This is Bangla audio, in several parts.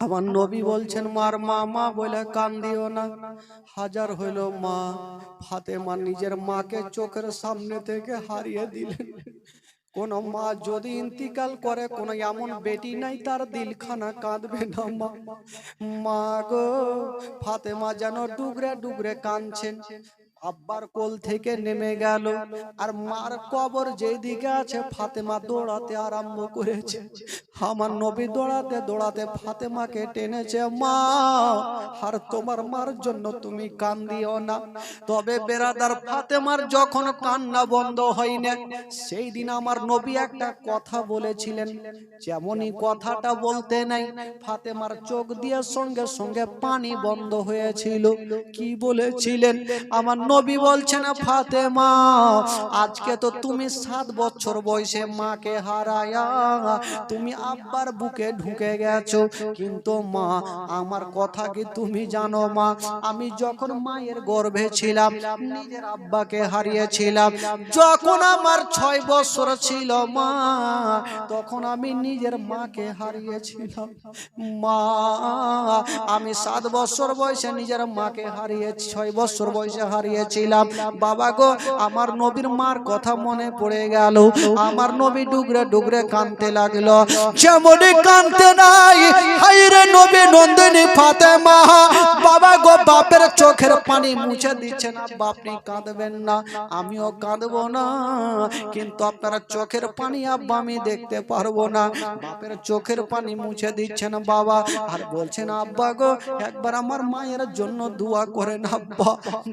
আমার নবী বলছেন মার মা মা বলে কান দিও না। হাজার হইল মা। ফাতেমা নিজের মাকে চোখের সামনে থেকে হারিয়ে দিলেন। কোন মা যদি ইন্তিকাল করে কোন এমন বেটি নাই তার দিলখানা কাঁদবে না মা। মা। গো ফাতেমা যেন ডুগরে ডুগরে কাঁদছেন আব্বার কোল থেকে নেমে গেল। আর মার কবর যেদিকে আছে, ফাতেমা দৌড়াতে আরম্ভ করেছে। আমার নবী দৌড়াতে দৌড়াতে ফাতেমাকে টেনেছে, মা, আর তোমার মার জন্য তুমি কান্দিও না। তবে বেরাদার ফাতেমার যখন কান্না বন্ধ হয় না সেই দিন আমার নবী একটা কথা বলেছিলেন। যেমনই কথাটা বলতে নাই, ফাতেমার চোখ দিয়ে সঙ্গে সঙ্গে পানি বন্ধ হয়েছিল। কি বলেছিলেন? আমার নবী বলছেন, ফাতেমা, আজকে তো তুমি সাত বছর বয়সে মাকে হারায়া, তুমি আব্বার বুকে ঢুকে গেছো। কিন্তু মা, আমার কথা কি তুমি জানো মা? আমি যখন মায়ের গর্ভে ছিলাম, নিজের আব্বাকে হারিয়েছিলাম। যখন আমার ছয় বছর ছিল মা, তখন আমি নিজের মাকে হারিয়েছিলাম। মা, আমি সাত বছর বয়সে নিজের মাকে হারিয়েছি ছয় বছর বয়সে হারিয়েছিলাম বাবা গো, আমার নবীর মার কথা মনে পড়ে গেল। আমার নবী ডুগরে ডুগরে কানতে লাগল। যেমনই কানতে নাই হাইরে নবী নন্দিনী ফাতেমা। বাবা গো, বাপের চোখের পানি মুছে দিচ্ছেন আব্বা আপনি কাঁদবেন না, আমিও কাঁদবো না। কিন্তু আপনারা চোখের পানি আব্বা, আমি দেখতে পারব না। বাপের চোখের পানি মুছে দিচ্ছেন বাবা। আর বলছেন, আব্বা গো, একবার আমার মায়ের জন্য দোয়া করেন আব্বা।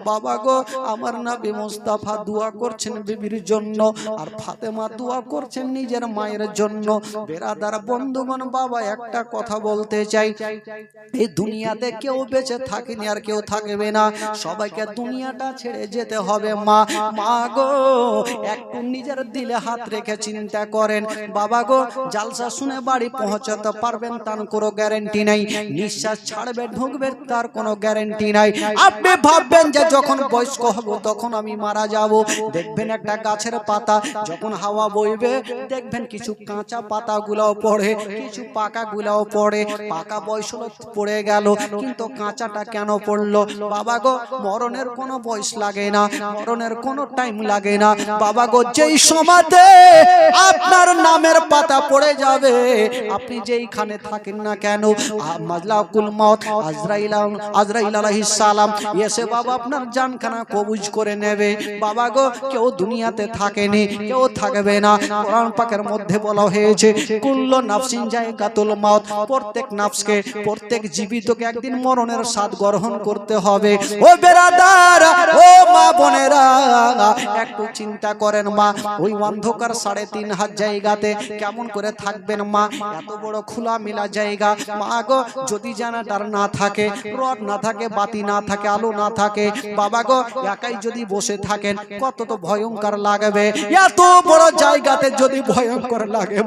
বাবা গো আমার নাবি মুস্তাফা দোয়া করছেন বিবির জন্য, আর ফাতেমা দোয়া করছেন নিজের মায়ের জন্য। বেরাদার বন্ধুগণ, বাবা একটা কথা বলতে চাই। এই দুনিয়াতে কেউ বেঁচে থাকেনি আর কেউ থাকবে না। সবাইকে দুনিয়াটা ছেড়ে যেতে হবে, মা। মা গো, একটু নিজের দিলে হাত রেখে চিন্তা করেন। বাবা গো, জালসা শুনে বাড়ি পৌঁছাতে পারবেন, তার কোনো গ্যারেন্টি নাই। নিঃশ্বাস ছাড়বে, ঢুকবে, তার কোনো গ্যারেন্টি নাই। আপনি ভাববেন যে যখন বয়স্ক হব, তখন আমি মারা যাব। দেখবেন একটা গাছের পাতা, যখন হাওয়া বইবে, দেখবেন কিছু কাঁচা পাতাগুলাও পড়ে, কিছু পাকা গুলাও পড়ে। পাকা বয়স পড়ে গেল, কিন্তু কাঁচাটা কেন পড়ল? বাবা গো, মরণের কোনো বয়স লাগে না, মরণের কোনো টাইম লাগে না। বাবা গো, যেই সমাতে আপনার নামের পাতা পড়ে যাবে, আপনি যেইখানে থাকেন না কেন মাজলাকুল মত আজরাইল আজরাইল আলাইহিস সালাম, এসে বাবা আপনার জানখানা কবুজ করে নেবে। বাবা গো, কেউ দুনিয়াতে থাকেনি, কেউ থাকবে না। কোরআন পাকের মধ্যে বলা হয়েছে, কুল্ল নাফসিন জায়গাতুল মাউত, প্রত্যেক নাফসকে, প্রত্যেক জীবিতকে একদিন মরণের স্বাদ গ্রহণ করতে হবে। ও বেরাদার, ও মা বোনেরা, একটু চিন্তা করেন মা, ওই অন্ধকার সাড়ে তিন হাত জায়গাতে কেমন করে থাকবেন মা? এত বড় খোলা মেলা জায়গা। মা গো, যদি জানাটার না থাকে, রড না থাকে, বাতি না থাকে, আলো না থাকে, বাবা গো একাই যদি বসে থাকেন কত তো ভয়ঙ্কর লাগবে। এত বড় জায়গাতে যদি ভয়ঙ্কর লাগে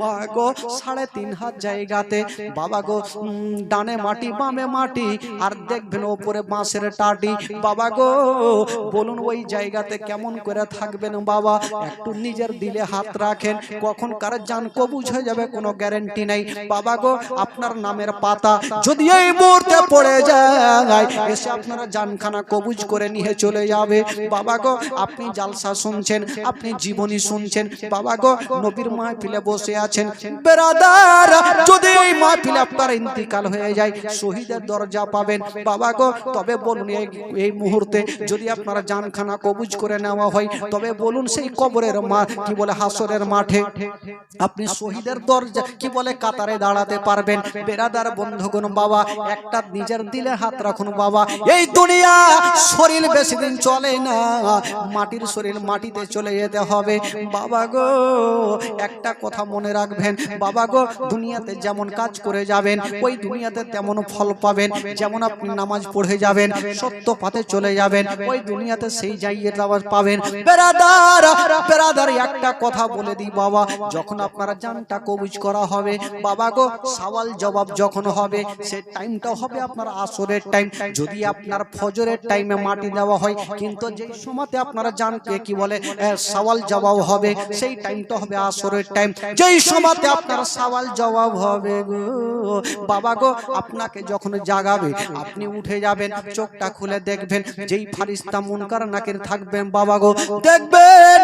মা গো সাড়ে তিন হাত জায়গাতে বাবা গো ডানে মাটি বামে মাটি আর দেখবেন ওপরে বাঁশের টাটি। বাবা গো বলুন ওই জায়গাতে কেমন করে থাকবেন বাবা একটু নিজের দিলে হাত রাখেন কখন কার জান কবুজ হয়ে যাবে কোনো গ্যারেন্টি নাই। বাবা গো আপনার নামের পাতা যদি এই মুহূর্তে পড়ে যায় এসে আপনারা জানখানা কবুজ করে নিয়ে চলে যাবে। বাবা গো, আপনি জালসা শুনছেন, আপনি জীবনী শুনছেন। বাবা গো, নবীর মাহফিলে বসে আছেন। বেরাদার, যদি এই মাহফিলে আপনার ইন্তিকাল হয়ে যায়, শহীদের দরজা পাবেন। বাবা গো, তবে বলুন, এই মুহূর্তে যদি আপনারা জানখানা কবুজ করে নেওয়া হয়, তবে বলুন সেই কবরের মা কি বলে হাসরের মাঠে? আপনি শহীদের দরজা, কি বলে কাতারে দাঁড়াতে পারবেন? বেরাদার বন্ধুগণ, বাবা, একটা নিজের দিলে হাত রাখুন, বাবা। এই দুনিয়া শরীর বেশি দিন চলে না। মাটির শরীর মাটিতে চলে যেতে হবে। বাবা গো, একটা কথা মনে রাখবেন। বাবা গো, দুনিয়াতে যেমন কাজ করে যাবেন, ওই দুনিয়াতে তেমন ফল পাবেন। যেমন আপনি নামাজ পড়ে যাবেন, সত্য পাতে চলে যাবেন, ওই দুনিয়াতে সেই জায়গাটা আবার পাবেন। বেরাদার বেরাদার, একটা কথা বলে দিই বাবা, যখন আপনারা জানটা কবুজ করা হবে, বাবা গো, সওয়াল জবাব যখন হবে, সে টাইমটা হবে আপনার আসরের টাইম যদি আপনার ফজরের টাইমে মাটি দেওয়া হয়। কিন্তু যেই সময়তে আপনারা জানকে কি বলে সওয়াল জবাব হবে, সেই টাইমটা হবে আসরের টাইম যেই সময়তে আপনার সওয়াল জবাব হবে গো, বাবা গো, আপনাকে যখন জাগাবে, আপনি উঠে যাবেন, চোখটা খুলে দেখবেন, যেই ফারিস্তা মুনকার নাকের থাকবেন, বাবা গো, দেখবেন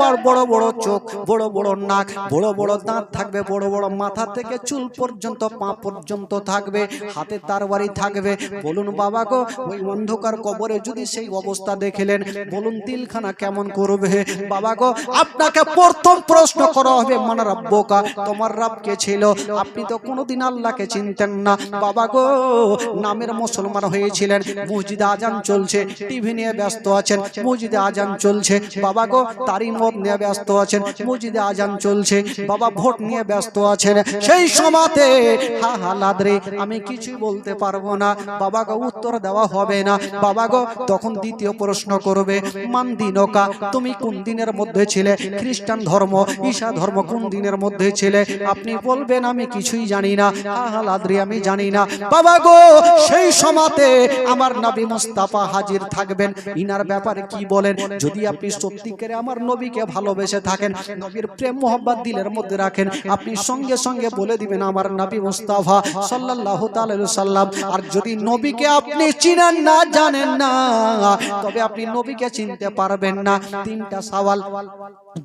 বড় বড় বড় চোখ, বড় বড় নাক, বড় বড় দাঁত থাকবে, বড় বড় মাথা থেকে চুল পর্যন্ত, পা পর্যন্ত থাকবে, হাতে তার বাড়ি থাকবে। বলুন বাবা গো, ওই অন্ধকার কবরে যদি সেই অবস্থা দেখলেন। বলুন তিলখানা কেমন করবে? বাবা গো আপনাকে প্রথম প্রশ্ন করা হবে মানে রব্বকা তোমার রব কে ছিল? আপনি তো কোনোদিন আল্লাহকে চিনতেন না। বাবা গো নামের মুসলমান হয়েছিলেন মসজিদে আজান চলছে টিভি নিয়ে ব্যস্ত আছেন মসজিদে আজান চলছে বাবা গো তারই মত নিয়ে ব্যস্ত আছেন মসজিদে আজান চলছে বাবা ভোট নিয়ে ব্যস্ত আছেন সেই সময়তে হা হা লাদরে আমি কিছুই বলতে পারব না বাবা গো উত্তর দেওয়া হবে না। বাবা গো তখন দ্বিতীয় প্রশ্ন করবে, মান দিনকা? তুমি কোন দিনের মধ্যে ছিলে? খ্রিস্টান ধর্ম, ঈশা ধর্ম কোন দিনের মধ্যে ছিলে? আপনি বলবেন, আমি কিছুই জানি না। আহা লাদরি আমি জানি না। বাবা গো, সেই সময়তে আমার নবী মুস্তাফা হাজির থাকবেন। ইনার ব্যাপারে কি বলেন? যদি আপনি সত্যিকারে আমার নবীকে ভালোবেসে থাকেন, নবীর প্রেম মোহাম্মত দিলের মধ্যে রাখেন, আপনি সঙ্গে সঙ্গে বলে দিবেন, আমার নবী মুস্তাফা তাআলা সাল্লাম আর যদি নবীকে আপনি চিনেন না, জানেন না তবে আপনি নবীকে চিনতে পারবেন না। তিনটা সওয়াল।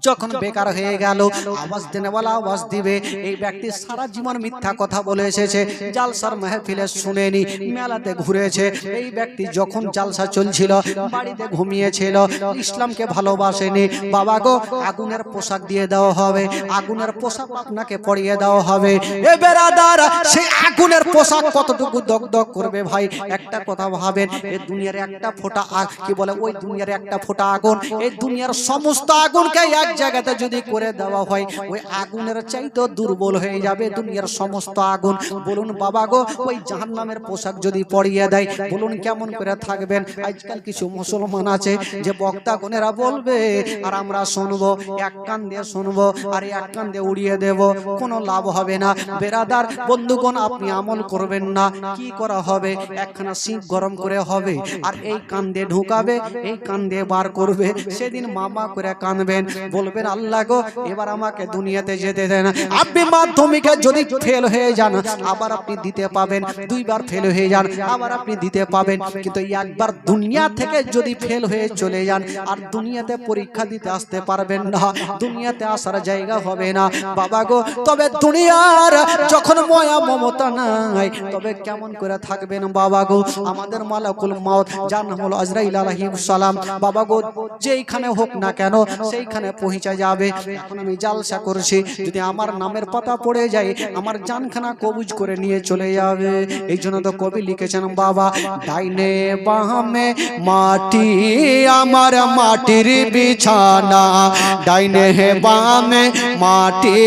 যখন বেকার হয়ে গেল আওয়াজ দেনেওয়ালা আওয়াজ দিবে। এই ব্যক্তি সারা জীবন মিথ্যা কথা বলে এসেছে। জালসার মেহফিলে শুনেনি মেলাতে ঘুরেছে। এই ব্যক্তি যখন জালসা চলছিল বাড়িতে ঘুমিয়েছিল ইসলামকে ভালোবাসেনি। বাবা গো আগুনের পোশাক দিয়ে দেওয়া হবে। আগুনের পোশাক আপনাকে পরিয়ে দেওয়া হবে। এ বেরাদার সেই আগুনের পোশাক কতটুকু দগদগ করবে ভাই? একটা কথা ভাবেন এই দুনিয়ার একটা ফোঁটা আগ কি বলে ওই দুনিয়ার একটা ফোঁটা আগুন। এই দুনিয়ার সমস্ত আগুনকে এক জায়গাতে যদি করে দেওয়া হয়, ওই আগুনের চাইতে দুর্বল হয়ে যাবে দুনিয়ার সমস্ত আগুন। বলুন, বাবা গো, ওই জাহান্নামের পোশাক যদি পরিয়ে দেয়, বলুন কেমন করে থাকবেন? আজকাল কিছু মুসলমান আছে যে বক্তা কোনেরা বলবে, আর আমরা শুনব, এক কান দিয়ে শুনব, আর এক কান দিয়ে উড়িয়ে দেব, কোনো লাভ হবে না। বেরাদার, বন্ধুগণ, আপনি আমল করবেন না, কি করা হবে? একখানা সিঁক গরম করে হবে, আর এই কান দিয়ে ঢুকাবে, এই কান দিয়ে বার করবে। সেদিন মামা করে কানবেন বলবেন আল্লাহ গো এবার আমাকে দুনিয়াতে যেতে দেন। আপনি মাধ্যমিকে যদি ফেল হয়ে যান আবার আপনি দিতে পাবেন দুইবার ফেল হয়ে যান আবার আপনি দিতে পাবেন। কিন্তু একবার দুনিয়া থেকে যদি ফেল হয়ে চলে যান আর দুনিয়াতে পরীক্ষা দিতে আসতে পারবেন না দুনিয়াতে আসার জায়গা হবে না। বাবা গো তবে দুনিয়ার যখন ময়া মমতা নাই তবে কেমন করে থাকবেন বাবা গো? আমাদের মালাকুল মাউত যার নাম হলো আজরাইল আলাইহিস সালাম বাবা গো যেইখানে হোক না কেন সেইখানে পৌঁছে যাবে। এখন আমি জালসা করছি। যদি আমার নামের পাতা পড়ে যায়, আমার জানখানা কবুজ করে নিয়ে চলে যাবে। এই জন্য তো কবি লিখেছেন, বাবা, ডাইনে বামে মাটি, আমার মাটির বিছানা। ডাইনে হে বামে মাটি,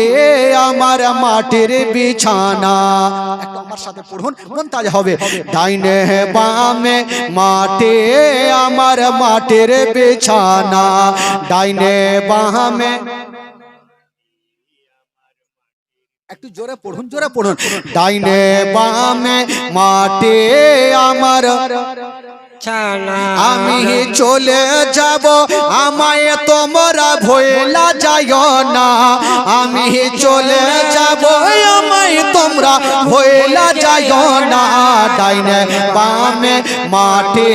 আমার মাটির বিছানা। একটু আমার সাথে পড়ুন, মন তাজা হবে। ডাইনে হে বামে মাটি, আমার মাটির বিছানা। ডাইনে বামে একটু জোরে পড়ুন জোরে পড়ুন। ডাইনে বামে মাটি আমার আমি চলে যাব আমায় তোমরা ভয়লা যাইও না। আমি চলে যাব আমায় তোমরা ভয়লা যাইও না। ডাইনে বামে মাটি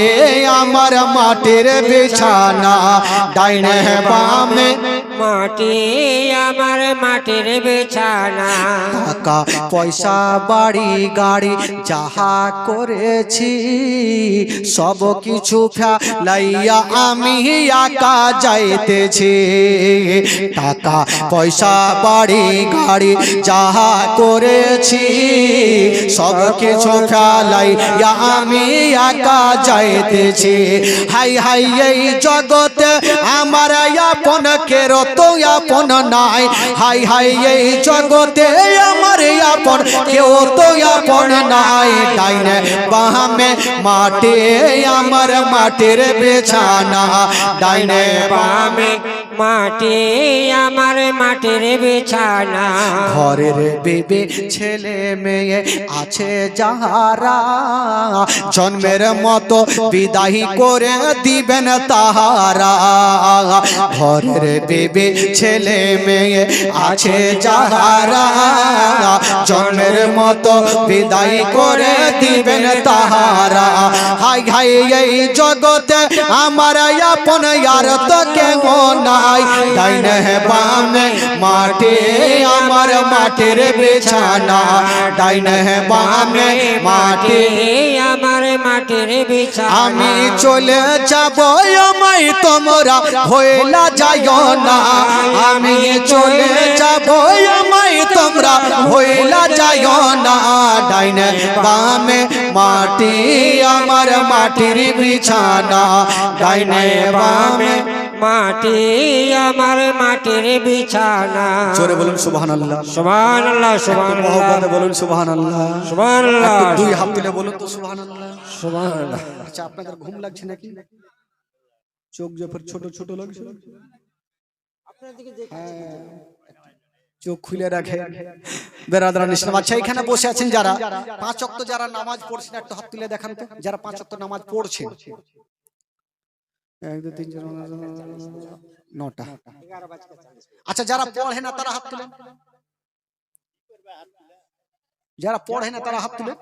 আমার মাটির বিছানা। ডাইনে বামে মাটি আমার মাটির বিছানা। টাকা পয়সা বাড়ি গাড়ি যাহা করেছি সব কিছু ফেলাইয়া আমি একা যাইতেছি। টাকা, পয়সা, বাড়ি, গাড়ি যাহা করেছি, সব কিছু ফেলাইয়া আমি একা যাইতেছি। হাই হাই, এই জগতে আমার আপন কেরো তো আপন নাই। হাই হাই, এই জগতে আমার আপন, কেউ তো আপন নাই। ডাইনে বামে মাটি, আমার মাটির বেছানা। ডাইনে বামে মাটি, আমার মাটির বিছানা। ঘরের বেবে ছেলে মেয়ে আছে যাহারা, জন্মের মতো বিদায় করে দিবেন তাহারা। ঘরের বেবে ছেলে মেয়ে আছে যাহারা। জন্মের মতো বিদায় করে দিবেন তাহারা। হাই হাই এই জগতে আমার আপন আর তো কেউ নাই। ডাইনে বামে মাটি আমার মাটির বিছানা। ডাইনে বামে মাটি আমার মাটির বিছানা। আমি চলে যাব আমায় তোমরা হইলা যাইও না। আমি চলে যাব আমায় তোমরা হইলা যাইও না। ডাইনে বামে মাটি আমার মাটির বিছানা। ডাইনে বামে মাটি আমার মাটির বিছানা। জোরে বলুন সুবহানাল্লাহ। সুবহানাল্লাহ সুবহানাল্লাহ। মহব্বতে বলুন সুবহানাল্লাহ। সুবহানাল্লাহ। একটু দুই হাত তুলে বলুন তো সুবহানাল্লাহ। সুবহানাল্লাহ। আচ্ছা আপনাদের ঘুম লাগছে নাকি? চোখ যখন ছোট ছোট লাগছে। হ্যাঁ, চোখ খুলে রাখে। বেরাদারান ইসলাম আচ্ছা এখানে বসে আছেন যারা? পাঁচ অক্ত যারা নামাজ পড়ছেন একটা হাত তুলে দেখান তো। যারা পাঁচ অক্ত নামাজ পড়ছে এক দুই তিন চার নটা আচ্ছা যারা পড়ে না তারা হাত তুলেন। যারা পড়ে না তারা হাত তুলে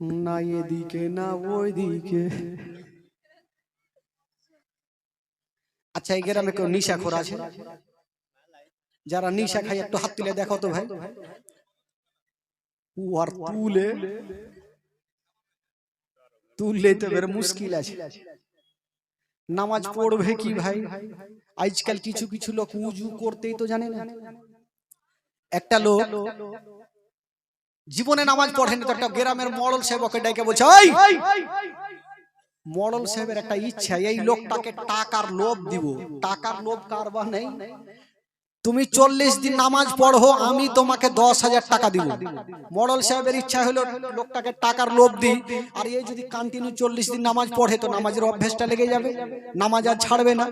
না এদিকে না ওইদিকে। আচ্ছা এই গ্রামে কেউ নিশা খোর আছে? যারা নিশা খায় একটু হাত তুলে দেখো তো ভাই। ও আর তুলে। তুললে তো বের মুশকিল আছে। নামাজ পড়বে কি ভাই? আজকাল কিছু কিছু লোক উজু করতেই তো জানে না। একটা লোক জীবনে নামাজ পড়েনি তো একটা গ্রামের মডল সেবকে। ডেকে বলছে "ওই, মডল সাহেবের একটা ইচ্ছা এই লোকটাকে টাকার লোভ দিব। টাকার লোভ কারবার নেই। তুমি চল্লিশ দিন নামাজ পড়ো, আমি তোমাকে দশ হাজার টাকা দিব। মডল সাহেবের ইচ্ছা হলো লোকটাকে টাকার লোভ দিই। আর এই যদি কন্টিনিউ চল্লিশ দিন নামাজ পড়ে, তো নামাজের অভ্যেসটা লেগে যাবে, নামাজ আর ছাড়বে না।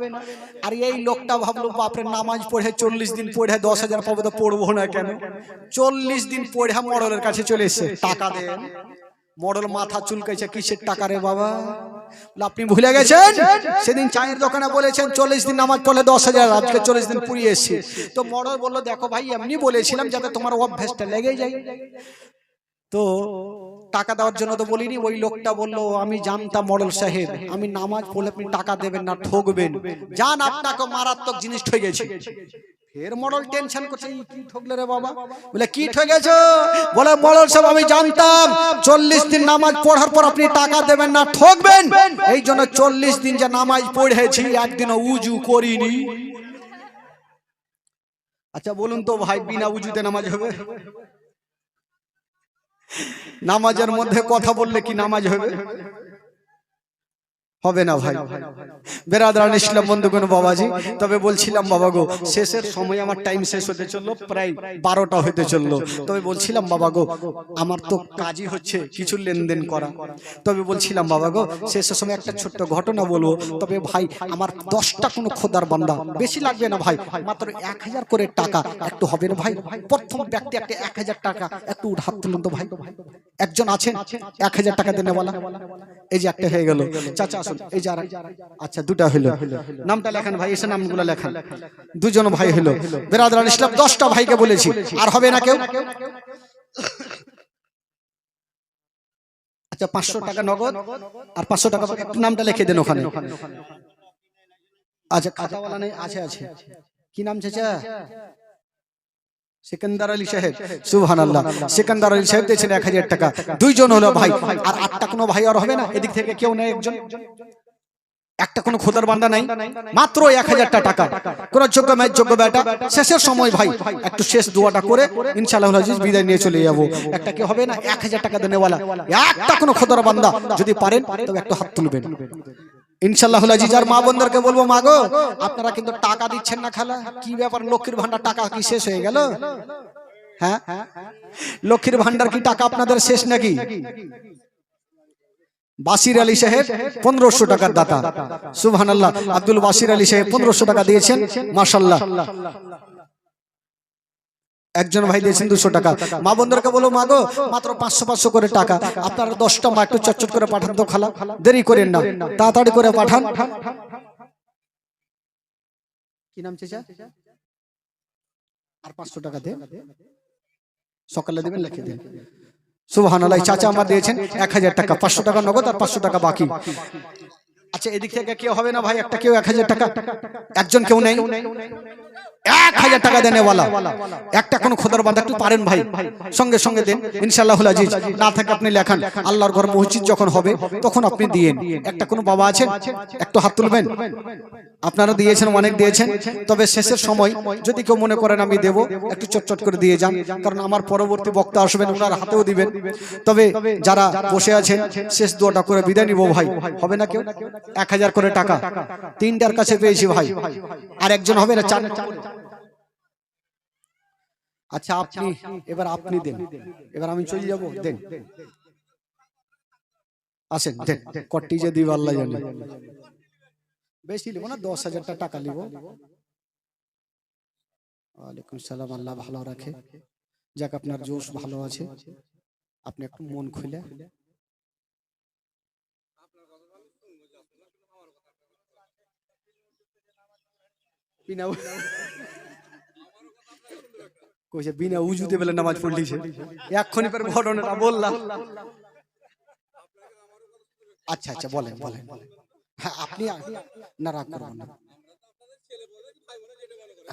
আর এই লোকটা ভাবলো, বাপরে, নামাজ পড়ে চল্লিশ দিন পড়ে, দশ হাজার পাবো তো পড়ব না কেন? চল্লিশ দিন পড়ে মডলের কাছে চলে এসছে, টাকা দেন। মডল মাথা চুলকাইছে কিসের টাকা রে বাবা? আপনি ভুলে গেছেন? সেদিন চায়ের দোকানে বলেছেন চল্লিশ দিন নামাজ পড়লে দশ হাজার আজকে চল্লিশ দিন পুড়িয়ে এসছি। তো মডল বলল দেখো ভাই এমনি বলেছিলাম যাতে তোমার অভ্যাসটা লেগে যায়। তো টাকা দেওয়ার জন্য তো বলিনি ওই লোকটা বলল আমি জানতাম মডল সাহেব আমি নামাজ পড়লে আপনি টাকা দেবেন না ঠকবেন। জান আপনাকে মারাত্মক জিনিস ঠকেছে ফের মডল টেনশন করছে। কি ঠকলে রে বাবা? বলে কি ঠকেছো বলে মডল সাহেব আমি জানতাম। চল্লিশ দিন নামাজ পড়ার পর আপনি টাকা দেবেন না ঠকবেন? এই জন্য চল্লিশ দিন যে নামাজ পড়েছি একদিনও উজু করিনি। আচ্ছা বলুন তো ভাই বিনা উজুতে নামাজ হবে? নামাজের মধ্যে কথা বললে কি নামাজ হবে। হবে না ভাই। বেরাদারান ইসলাম বন্ধুগণ বাবাজি, তবে বলছিলাম, বাবা গো, শেষের সময় আমার টাইম শেষ হতে চলল, প্রায় বারোটা হতে চলল। তবে বলছিলাম, বাবা গো, আমার তো কাজই হচ্ছে কিছু লেনদেন করা। তবে বলছিলাম, বাবা গো, শেষের সময় একটা ছোট্ট ঘটনা বলব। তবে ভাই, আমার দশটা কোনো খোদার বান্দা, বেশি লাগবে না ভাই, মাত্র এক হাজার করে টাকা। একটু হবে না ভাই, প্রথম ব্যক্তি একটা এক হাজার টাকা, একটু হাত তুলুন তো ভাই। একজন আছেন, এক হাজার টাকা দেনে বলা এই যে একটা হয়ে গেল। চাচা আসুন এই যে আর আচ্ছা দুটা হইল। নামটা লেখান ভাই, এসে নামগুলো লেখান। দুজন ভাই হইল। বেরাদার ইসলাম, দশটা ভাইকে বলেছি। আর হবে না কেউ? আচ্ছা পাঁচশো টাকা নগদ, আর পাঁচশো টাকা একটু নামটা লিখে দেন ওখানে। আচ্ছা খাতাওয়ালা নেই, আছে আছে। কি নাম চাচা? সিকান্দার আলী সাহেব সুবহান আল্লাহ সিকান্দার আলী সাহেব দিয়েছেন এক হাজার টাকা। দুইজন হলো ভাই। আর আটটা কোনো ভাই আর হবে না? এদিক থেকে কেউ নেই একজন। একটা কোনো খোদার বান্দা নাই। মাত্র এক হাজার টাকা। কোন যোগ্য ম্যাচ যোগ্য ব্যাটা শেষের সময় ভাই একটু শেষ দোয়াটা করে ইনশাআল্লাহ আজিজ বিদায় নিয়ে চলে যাব। একটা কি হবে না? এক হাজার টাকা দেনেওয়ালা। একটা কোনো খোদার বান্দা যদি পারেন তবে একটু হাত তুলবেন। ইনশাল্লাহ মা বোনদেরকে বলব মা গো আপনারা কিন্তু টাকা দিচ্ছেন না খালা। কি ব্যাপার? লক্ষ্মীর ভান্ডার টাকা কি শেষ হয়ে গেল? হ্যাঁ? লক্ষ্মীর ভান্ডার কি টাকা আপনাদের শেষ নাকি? বাসির আলী সাহেব পনেরোশো টাকার দাতা। সুবহান আল্লাহ আব্দুল বাসির আলী সাহেব পনেরোশো টাকা দিয়েছেন। মাসাল্লাহ একজন ভাই দিয়েছেন দুশো টাকা। মা বন্ধুরকে বলো মা গো মাত্র পাঁচশো পাঁচশো করে টাকা। আপনারা দশটা মা একটু চটচট করে পাঠান তো খালা। দেরি করেন না। তাড়াতাড়ি করে পাঠান। কি নাম চেচা? আর পাঁচশো টাকা দে। সকালে দেবেন লিখে দেন। সুবহান আল্লাহ চাচা আমার দিয়েছেন এক হাজার টাকা। পাঁচশো টাকা নগদ আর পাঁচশো টাকা বাকি। আচ্ছা এদিক থেকে কেউ হবে না ভাই? একটা কেউ এক হাজার টাকা। একজন কেউ নেই। এক হাজার টাকা দেনে একটা কোনো খোদার বান্ধা একটু পারেন ভাই। সঙ্গে সঙ্গে দেন। ইনশাল্লাহ না থাকে আপনি লেখান। আল্লাহর ঘর মসজিদ যখন হবে, তখন আপনি দিয়েন। একটা কোনো বাবা আছেন, একটু হাত তুলবেন। আপনারা দিয়েছেন, অনেক দিয়েছেন। তবে শেষের সময় যদি কেউ মনে করেন, আমি দেব, একটু চটচট করে দিয়ে যান। কারণ আমার পরবর্তী বক্তা আসবেন, ওনার হাতেও দিবেন। তবে যারা বসে আছেন, শেষ দুটা করে বিদায় নিব ভাই। হবে না কেউ? এক হাজার করে টাকা। তিনটার কাছে পেয়েছি ভাই। আর একজন হবে না? চার? আচ্ছা আপনি এবার আপনি দেন। এবার আমি চলে যাব। দেন। আসেন দেন। কটি যে দিব আল্লাহ জানে। বেশি লিব না দশ হাজারটা টাকা লিব। ওয়ালাইকুম সালাম আল্লাহ ভালো রাখে। যাক আপনার জোশ ভালো আছে। আপনি একটু মন খুলে। বিনা কইছে বিনা উজুতে বেলা নামাজ পড়লিছে। এক্ষুনি পর ঘটনাটা বললাম। আচ্ছা আচ্ছা বলেন বলেন। হ্যাঁ আপনি না রাগ করবেন না।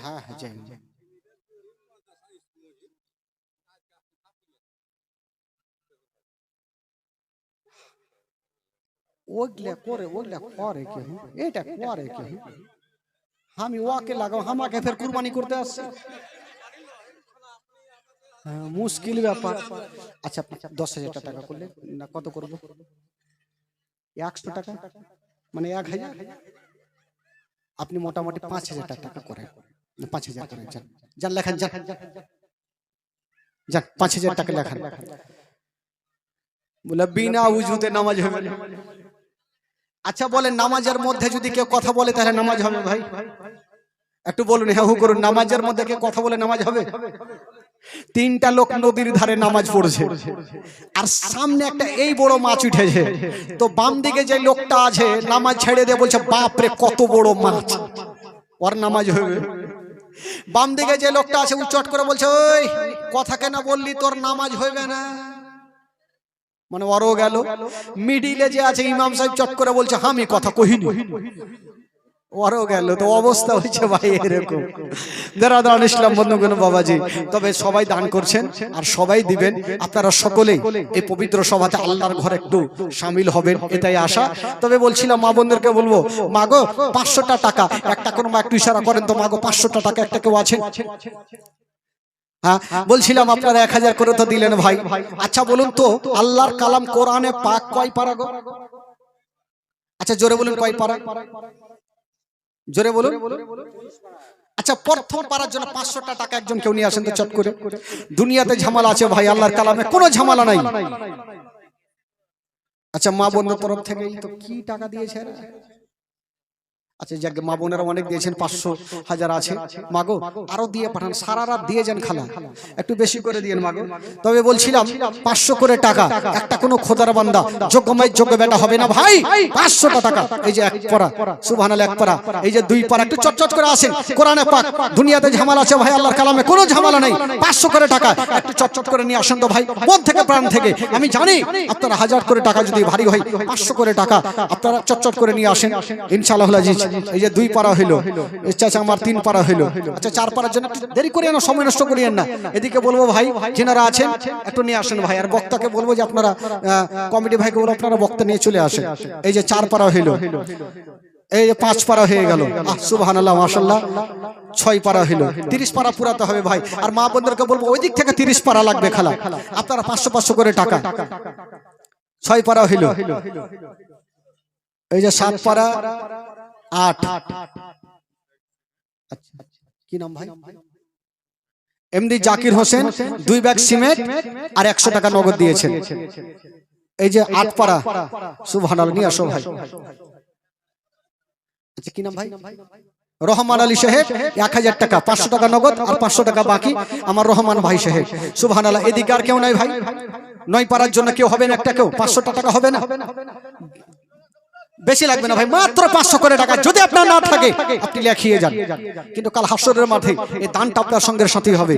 হ্যাঁ হ্যাঁ যাই। যাই ওগুলা করে ওগুলা করে কে এটা করে কে আমি ওকে লাগাও আমাকে ফের কুরবানি করতে আসছে। হ্যাঁ, মুশকিল ব্যাপার। আচ্ছা দশ হাজার টাকা করলে না কত করব? একশো টাকা? মানে এক হাজার? আপনি মোটামুটি পাঁচ হাজার টাকা করেন। পাঁচ হাজার করেন, যান। যান, লেখান, যান। যান, পাঁচ হাজার টাকা লেখান। বলে, বিনা উজুতে নামাজ হবে। আচ্ছা বলেন, নামাজের মধ্যে যদি কেউ কথা বলে, তাহলে নামাজ হবে ভাই? একটু বলুন হ্যাঁ হু করুন। নামাজের মধ্যে কেউ কথা বলে, নামাজ হবে? তিনটা লোক নদীর ধারে নামাজ পড়ছে। আর সামনে একটা এই বড় মাছ উঠেছে। তো বাম দিকে যে লোকটা আছে নামাজ ছেড়ে দিয়ে বলছে বাপ রে কত বড় মাছ। ওর নামাজ হবে বাম দিকে যে লোকটা আছে ও চট করে বলছে ওই কথা কেন বললি? তোর নামাজ হইবে না মানে ওরও গেল। মিডিলে যে আছে ইমাম সাহেব চট করে বলছে আমি কথা কহিনি। ওরও গেল তো অবস্থা হয়েছে ভাই এরকম। যারা দান ইসলাম বন্ধুগণ বাবাজি তবে সবাই দান করছেন আর সবাই দিবেন। আপনারা সকলেই এই পবিত্র সভাতে আল্লাহর ঘরে একটু সামিল হবেন এটাই আশা। তবে বলছিলাম মা বোনদেরকে বলব মাগো পাঁচশোটা টাকা একটা কোনো মা একটু ইশারা করেন তো মাগো পাঁচশোটা টাকা একটা কেউ আছেন হ্যাঁ বলছিলাম আপনারা এক হাজার করে তো দিলেন ভাই। আচ্ছা বলুন তো আল্লাহর কালাম কোরআনে পাক কয় পারা গো আচ্ছা জোরে বলুন কয় পারা জোরে বলুন। আচ্ছা প্রথম পারার জন্য পাঁচশোটা টাকা একজন কেউ নিয়ে আসেন তো চট করে। দুনিয়াতে ঝামেলা আছে ভাই আল্লাহর কালামে কোনো ঝামেলা নাই। আচ্ছা মা বন্ধুর তরফ থেকে তো কি টাকা দিয়েছে? আচ্ছা যাকে, মা বোনেরা অনেক দিয়েছেন, পাঁচশো হাজার আছে। মাগো, আরও দিয়ে পাঠান, সারা রাত দিয়ে যান খালা। একটু বেশি করে দিয়েন, মাগো। তবে বলছিলাম, পাঁচশো করে টাকা, একটা কোনো খোদার বান্দা যোগ্যময় যোগ্য বেটা হবে না, ভাই? পাঁচশোটা টাকা। এই যে এক পড়া সুবহানাল এক পড়া এই যে দুই পড়া একটু চটচট করে আসেন। কোরআনে পাক, দুনিয়াতে ঝামেলা আছে, ভাই, আল্লাহর কালামে কোনো ঝামেলা নেই। পাঁচশো করে টাকা, একটু চটচট করে নিয়ে আসেন তো, ভাই। মন থেকে, প্রাণ থেকে। আমি জানি, আপনারা হাজার করে টাকা যদি ভারী হয়, পাঁচশো করে টাকা, আপনারা চটচট করে নিয়ে আসেন। ইনশাআল্লাহ আজিজ। এই যে দুই পারা হইল। চাচা আমার তিন পারা হইল। আচ্ছা চার পারার জন্য দেরি করিয়েন না সময় নষ্ট করিয়েন না। এদিকে বলব ভাই, যেনারা আছেন, একটু নিয়ে আসেন ভাই। আর বক্তাকে বলব যে আপনারা কমিটি ভাইকে বলব, আপনারা বক্তা নিয়ে চলে আসেন। এই যে চার পারা হইল। এই পাঁচ পারা হয়ে গেল। সুবাহান আল্লাহ মাসাল্লাহ ছয় পারা হইল। তিরিশ পারা পুরাতে হবে ভাই। আর মা বোনদেরকে বলব, ওই দিক থেকে তিরিশ পারা লাগবে খেলা। আপনারা পাঁচশো পাঁচশো করে টাকা। ছয় পারা হইল। এই যে সাত পারা আট। আচ্ছা, কি নাম ভাই? এমডি জাকির হোসেন দুই ব্যাগ সিমেন্ট আর একশো টাকা নগদ দিয়েছেন। এই যে আটপাড়া সুবহানাল্লাহ নিয়ে আসো ভাই। আচ্ছা কি নাম ভাই? রহমান আলী সাহেব এক হাজার টাকা পাঁচশো টাকা নগদ আর পাঁচশো টাকা বাকি আমার রহমান ভাই সাহেব সুবহান আল্লাহ এদিকে আর কেউ নাই ভাই? নয় পারার জন্য কেউ হবে না একটা কেউ? পাঁচশো টাকা হবে না? বেশি লাগবে না ভাই মাত্র পাঁচশো করে টাকা যদি আপনার না থাকে আপনি লেখিয়ে যান। কিন্তু কাল হাসরের মাঠে এই দানটা আপনার সঙ্গের সাথেই হবে।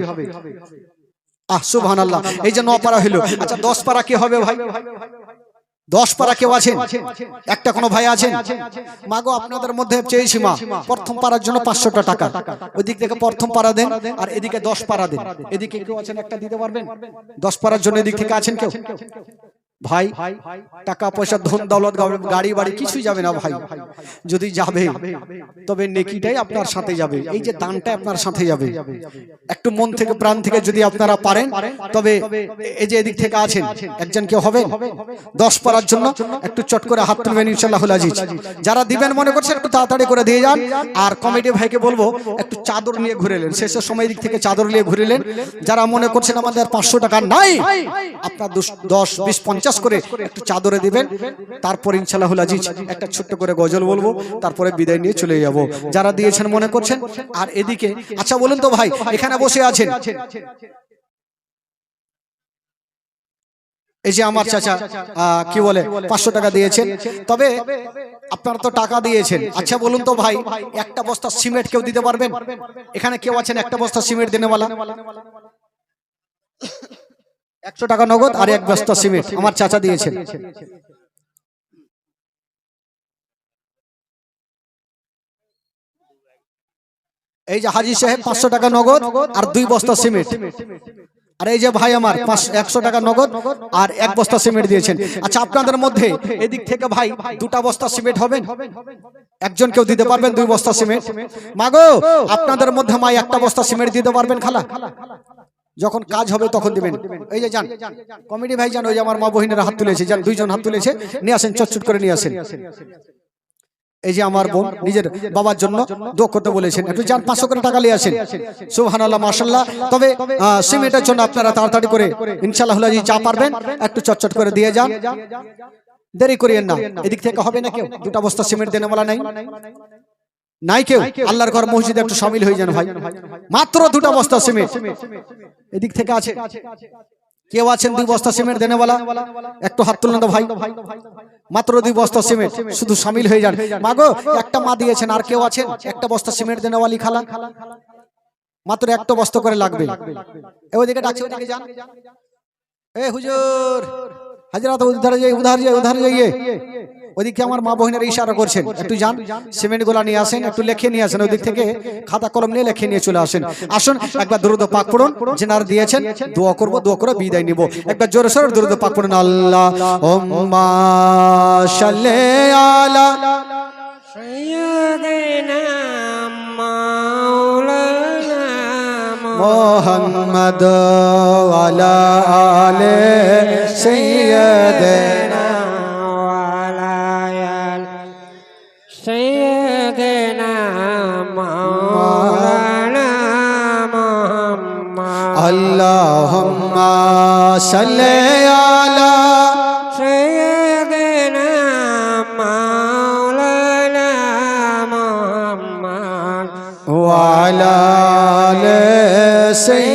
আহ সুবহান আল্লাহ এই যে ন পারা হইল। আচ্ছা দশ পারা কি হবে ভাই? দশ পারা কেউ আছেন? একটা কোনো ভাই আছেন? মাগো আপনাদের মধ্যে চেয়েছি মা প্রথম পারার জন্য পাঁচশোটা টাকা। ওইদিক থেকে প্রথম পারা দেন আর এদিকে দশ পারা দেন। এদিকে কেউ আছেন একটা দিতে পারবেন? দশ পারার জন্য এদিক থেকে আছেন কেউ? ভাই টাকা পয়সা ধন দৌলত গাড়ি বাড়ি কিছুই যাবে না ভাই। যদি যাবে, তবে নেকিটাই আপনার সাথে যাবে। এই যে দানটা আপনার সাথে যাবে। একটু মন থেকে, প্রাণ থেকে যদি আপনারা পারেন, তবে এই যে এদিক থেকে আছেন, একজন কেউ হবে দশ পারার জন্য একটু চট করে হাত তুলবেন ইনশাল্লাহ যারা দিবেন মনে করছেন, একটু তাড়াতাড়ি করে দিয়ে যান। আর কমিটি ভাইকে বলব, একটু চাদর নিয়ে ঘুরেলেন শেষের সময় দিক থেকে চাদর নিয়ে ঘুরিলেন যারা মনে করছেন আমাদের পাঁচশো টাকা নাই, আপনার দশ, বিশ, পঞ্চাশ করে একটু চাদরে দিবেন। তারপর ইনশাল্লাহ আজিজ, একটা ছোট্ট করে গজল বলব। তারপরে বিদায় নিয়ে চলে যাব। যারা দিয়েছেন মনে করছেন, আর এদিকে আচ্ছা বলুন তো ভাই, এখানে বসে আছেন? এই যে আমার চাচা কি বলে, পাঁচশো টাকা দিয়েছেন। তবে আপনারা তো টাকা দিয়েছেন। আচ্ছা বলুন তো ভাই, একটা বস্তা সিমেন্ট কেউ দিতে পারবেন? এখানে কেউ আছেন? একটা বস্তা সিমেন্ট দেনেওয়ালা। একশো টাকা নগদ আর এক বস্তা সিমেন্ট, আমার চাচা দিয়েছেন। এই যে হাজি সাহেব, পাঁচশো টাকা নগদ আর দুই বস্তা সিমেন্ট। আর এই যে ভাই আমার একশো টাকা নগদ আর এক বস্তা সিমেন্ট দিয়েছেন। আচ্ছা আপনাদের মধ্যে এদিক থেকে ভাই দুটা বস্তা সিমেন্ট হবেন? একজন কেউ দিতে পারবেন দুই বস্তা সিমেন্ট? মাগো, আপনাদের মধ্যে মাই একটা বস্তা সিমেন্ট দিতে পারবেন খালা? যখন কাজ হবে তখন দিবেন। এই যে যান, কমিটি ভাই যান, ওই যে আমার মা বহিনের হাত তুলেছে, যান, দুইজন হাত তুলেছে, নিয়ে আসেন, চটচট করে নিয়ে আসেন। এই যে আমার বোন, নিজের বাবার জন্য দোয়া করতে বলেছেন। একটু যান, পাঁচশো করে টাকা নিয়ে আসেন। সুহান আল্লাহ মাসাল্লাহ তবে সিমেন্টের জন্য আপনারা তাড়াতাড়ি করে ইনশাল্লাহ যা পারবেন, একটু চটচট করে দিয়ে যান। দেরি করিয়েন না। এদিক থেকে হবে না কেউ? দুটা বস্তা সিমেন্ট দেনে বলা নাই। নাই কেউ? আল্লাহর ঘর মসজিদে একটু সামিল হয়ে যান ভাই। মাত্র দুটা বস্তা সিমেন্ট। এদিক থেকে আছে। কেউ আছেন দুই বস্তা সিমেন্ট দেনে বলা একটু হাত তুলুন তো ভাই। মাত্র দুই বস্তা সিমেন্ট। শুধু সামিল হয়ে যান। মাগো একটা মা দিয়েছেন আর কেউ আছেন? একটা বস্তা সিমেন্ট দেনে ওয়ালি খালা মাত্র একটা বস্তা করে লাগবে। ওইদিকে ডাকছে ওইদিকে যান। এ হুজুর! হাজরাত উদ্ধার যাই উধার যাই উদ্ধার যাই ওদিকে আমার মা বহিনের ইশারা করছেন, একটু যান সিমেন্ট গোলা নিয়ে আসেন, একটু লেখে নিয়ে আসেন ওদিক থেকে খাতা কলম নিয়ে লেখে নিয়ে চলে আসেন। আসুন, একবার দ্রুত পাক পড়ুন, জেনার দিয়েছেন, দোয়া করব, দোয়া করে বিদায় নিব। একবার জোরে সোরে দ্রুত পাক পড়ুন আল্লাহ ওম্মা সাল্লি আলা সাইয়্যিদিনা মোহাম্মদ আলা আলে সৈয়দেনা আলা আল সৈয়দেনা মাওলানা মোহাম্মদ আল্লাহুম্মা সাল্লি say